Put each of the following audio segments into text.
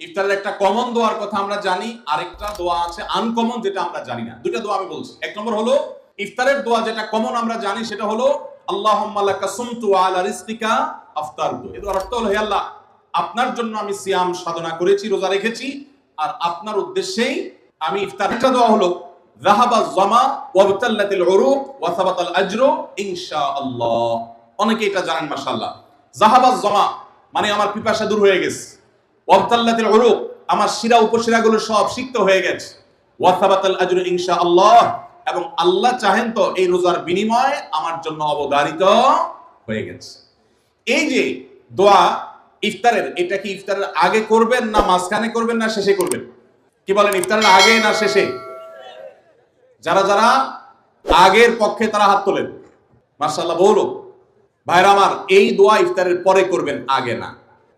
ইফতারের একটা কমন দোয়ার কথা আমরা জানি, আরেকটা দোয়া আছে আনকমন যেটা আমরা জানি না। দুইটা দোয়া আমি বলছি। এক নম্বর হলো, ইফতারের দোয়া যেটা কমন আমরা জানি, সেটা হলো অর্থ হলো, হে আল্লাহ, আপনার জন্য আমি সিয়াম সাধনা করেছি, রোজা রেখেছি, আর আপনার উদ্দেশ্যেই আমি ইফতার একটা দোয়া হলো, যাহাবা জামা ওয়াবতাল্লাতিল উরুক ওয়া ইনশাআল্লাহ। অনেকে এটা জানেন, মাশাআল্লাহ। জাহাবা জামা মানে আমার পিপাসা দূর হয়ে গেছে। ওয়াবতাল্লাতিল উরুক আমার শিরা উপশিরাগুলো সব সিক্ত হয়ে গেছে। ওয়া সাবাতাল আজরু ইনশাআল্লাহ, এবং আল্লাহ চাহেন তো এই রোজার বিনিময় আমার জন্য অবধারিত হয়ে গেছে। এই যে দোয়া, ইফতারের, এটা কি ইফতারের আগে করবেন না মাঝখানে করবেন না শেষে করবেন? কি বলেন, ইফতারের আগে না শেষে? যারা যারা আগের পক্ষে তারা হাত তোলেন। মার্শাল্লাহ বলো, ভাইরা আমার, এই দোয়া ইফতারের পরে করবেন, আগে না।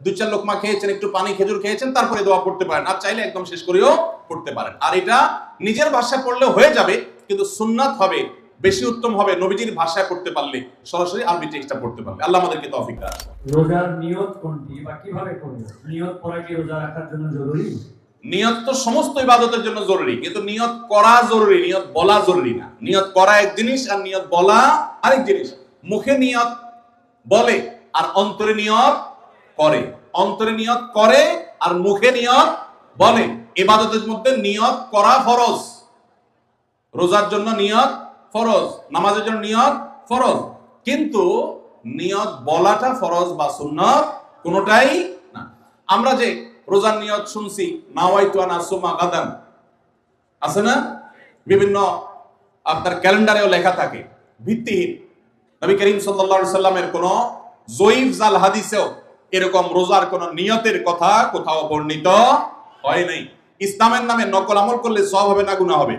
দু চার লোকমা খেয়েছেন একটু পানি খেজুর খেয়েছেন তারপরে দোয়া পড়তে পারেন। আর চাইলে একদম শেষ করেও পড়তে পারেন। আর এটা নিজের ভাষায় পড়লে হয়ে যাবে কিন্তু সুন্নাত হবে বেশি উত্তম হবে নবীজির ভাষায় পড়তে পারলে সরাসরি আরবি টেক্সটটা পড়তে পারলে আল্লাহ আমাদেরকে তৌফিক দান রোজার নিয়ত কোনটি বা কীভাবে করব? নিয়ত করা কি রোজা রাখার জন্য জরুরি? নিয়ত তো সমস্ত ইবাদতের জন্য জরুরি কিন্তু নিয়ত করা জরুরি নিয়ত বলা জরুরি না। নিয়ত করা এক জিনিস আর নিয়ত বলা আরেক জিনিস। মুখে নিয়ত বলে আর অন্তরে নিয়ত করে। অন্তরে নিয়ত করে আর মুখে নিয়ত বলে। ইবাদতের মধ্যে নিয়ত করা ফরজ। রোজার জন্য নিয়ত ফরজ। নামাজের জন্য নিয়ত ফরজ। কিন্তু নিয়ত বলাটা ফরজ বা সুন্নত কোনোটাই না। আমরা যে রোজার নিয়ত শুনছি নাওয়াইতু আন আসুমা গাদান। আছে না? বিভিন্ন আপনার ক্যালেন্ডারেও লেখা থাকে। ভিত্তিহীন। নবী করিম আলাইহি সাল্লামের কোন জয়ীফ জাল হাদিসেও এরকম রোজার কোন নিয়তের কথা কোথাও বর্ণিত হয় নাই। ইসলামের নামে নকল আমল করলে সব হবে না গুনাহ হবে?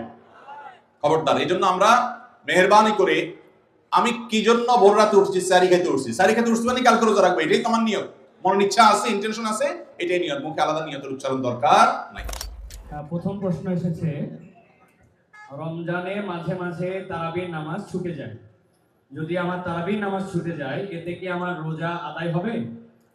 খবরদার এই জন্য আমরা মেহরবানি করে আমি কি জন্য ভোর রাতে উঠছি, সারি খাইতে উঠছি? সারি খাইতে উঠছি মানে কালকে রোজা রাখব? এটাই তো আমার নিয়ত। মনের ইচ্ছা আছে ইন্টেনশন আছে, এটাই নিয়ত। মুখে আলাদা নিয়তের উচ্চারণ দরকার নাই। প্রথম প্রশ্ন এসেছে, রমজানে মাঝে মাঝে তারাবির নামাজ ছুটে যায়। যদি আমার তারাবির নামাজ ছুটে যায়, এতে কি আমার রোজা আদায় হবে?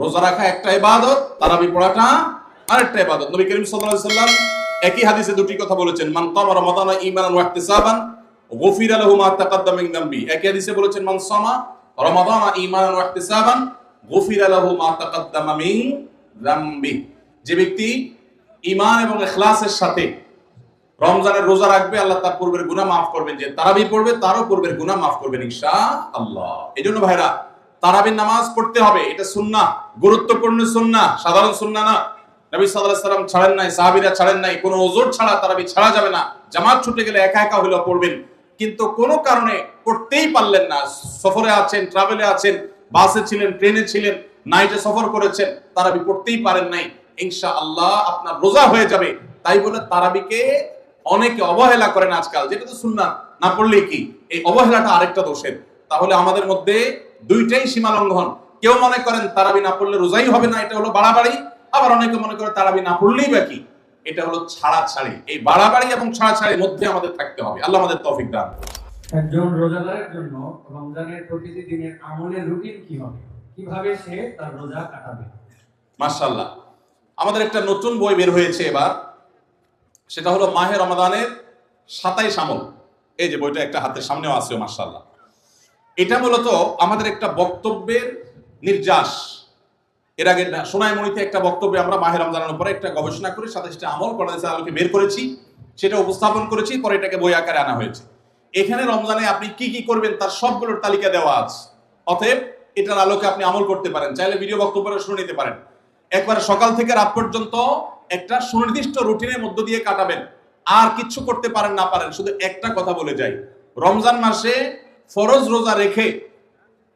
রোজা রাখা একটা ইবাদত, তারাবি পড়াটা আরেকটা ইবাদত। নবী করিম সাল্লাল্লাহু আলাইহি সাল্লাম একই হাদিসে দুটি কথা বলেছেন, মান কামা রমাদানা ঈমানান ওয়া ইহতিসাবান, গুফিরা লাহু মা তাকাদ্দামা মিন যামবি একই হাদিসে বলেছেন, মান সামা রমাদানা ঈমানান ওয়া ইহতিসাবান, গুফিরা লাহু মা তাকাদ্দামা মিন যামবি যে ব্যক্তি ঈমান এবং ইখলাসের সাথে রমজানের রোজা রাখবে, আল্লাহ তার পূর্বের গুনাহ মাফ করবেন। যে তারাবি পড়বে, তারও পূর্বের গুনাহ মাফ করবেন ইনশাআল্লাহ। এজন্য ভাইরা তারাবির নামাজ পড়তে হবে, এটা সুন্নাহ গুরুত্বপূর্ণ সুন্নাহ সাধারণ সুন্নাহ না। নবী আলাইহি সাল্লাম ছাড়েন নাই, সাহাবীরা ছাড়েন নাই, কোনো ওজোর ছাড়া তারাবি ছাড়া যাবে না। জামাত ছুটে গেলে একা একা হলেও পড়বেন। কিন্তু কোনো কারণে পড়তেই পারলেন না। সফরে আছেন ট্রাভেলে আছেন বাসে ছিলেন ট্রেনে ছিলেন নাইটে সফর করেছেন, তারাবি পড়তেই পারেন নাই। ইনশাআল্লাহ আপনার রোজা হয়ে যাবে। তাই বলে তারাবিকে অনেকে অবহেলা করেন আজকাল, যেটা তো সুন্নাহ না পড়লে কি? এই অবহেলাটা আরেকটা দোষের। তাহলে আমাদের মধ্যে দুইটাই সীমা লঙ্ঘন। কেউ মনে করেন তারাবি না পড়লে রোজাই হবে না এটা হলো বাড়াবাড়ি। আবার অনেকে মনে করে তারাবি না পড়লেই বা কি? এটা হলো ছাড়া ছাড়ি এই বাড়াবাড়ি এবং ছাড়া ছাড়ির মধ্যে আমাদের থাকতে হবে। আল্লাহ আমাদের তৌফিক দান করুন। একজন রোজাদারের জন্য রমজানের প্রতিটি দিনের আমলের রুটিন কি হবে? কীভাবে সে তার রোজা কাটাবে? মাশাআল্লাহ। আমাদের একটা নতুন বই বের হয়েছে এবার। সেটা হলো মাহে রমাদানের সাতাইশ আমল। এই যে বইটা একটা হাতের সামনেও আছে মাশাআল্লাহ। এটা মূলত আমাদের একটা বক্তব্যের নির্যাস। এর আগে সোনাইমণিতে একটা বক্তব্যে আমরা মাহে রমজানের উপরে একটা গবেষণা করে সাতাইশটা আমল করা আলোকে বের করেছি, সেটা উপস্থাপন করেছি, পরে এটাকে বই আকারে আনা হয়েছে। এখানে রমজানে আপনি কি কি করবেন তার সবগুলোর তালিকা দেওয়া আছে। অতএব এটার আলোকে আপনি আমল করতে পারেন, চাইলে ভিডিও বক্তব্যটা শুনে নিতে পারেন। একবার সকাল থেকে রাত পর্যন্ত একটা সুনির্দিষ্ট রুটিনের মধ্য দিয়ে কাটাবেন। আর কিচ্ছু করতে পারেন, না পারেন, শুধু একটা কথা বলে যাই। রমজান মাসে ফরজ রোজা রেখে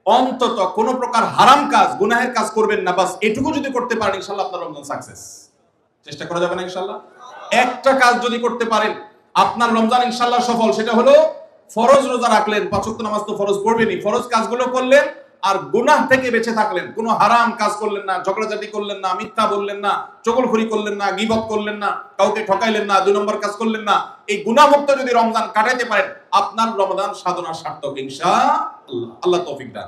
অন্তত কোনো প্রকার হারাম কাজ, গুনাহের কাজ করবেন না, বাস এটুকু যদি করতে পারেন ইনশাল্লাহ আপনার রমজান সাকসেস চেষ্টা করা যাবে না ইনশাল্লাহ একটা কাজ যদি করতে পারেন, আপনার রমজান ইনশাল্লাহ সফল, সেটা হলো ফরজ রোজা রাখলেন, পাঁচ ওয়াক্ত নামাজ তো ফরজ পড়বেনই। ফরজ কাজগুলো করলেন আর গুনাহ থেকে বেঁচে থাকলেন। কোনো হারাম কাজ করলেন না, ঝগড়াঝাটি করলেন না, মিথ্যা বললেন না, চগলখড়ি করলেন না, গিবত করলেন না, কাউকে ঠকাইলেন না দুই নম্বর কাজ করলেন না। এই গুনাহমুক্ত যদি রমজান কাটাইতে পারেন আপনার রমদান সাধনা সার্থক ইনশা আল্লাহ তৌফিক দান।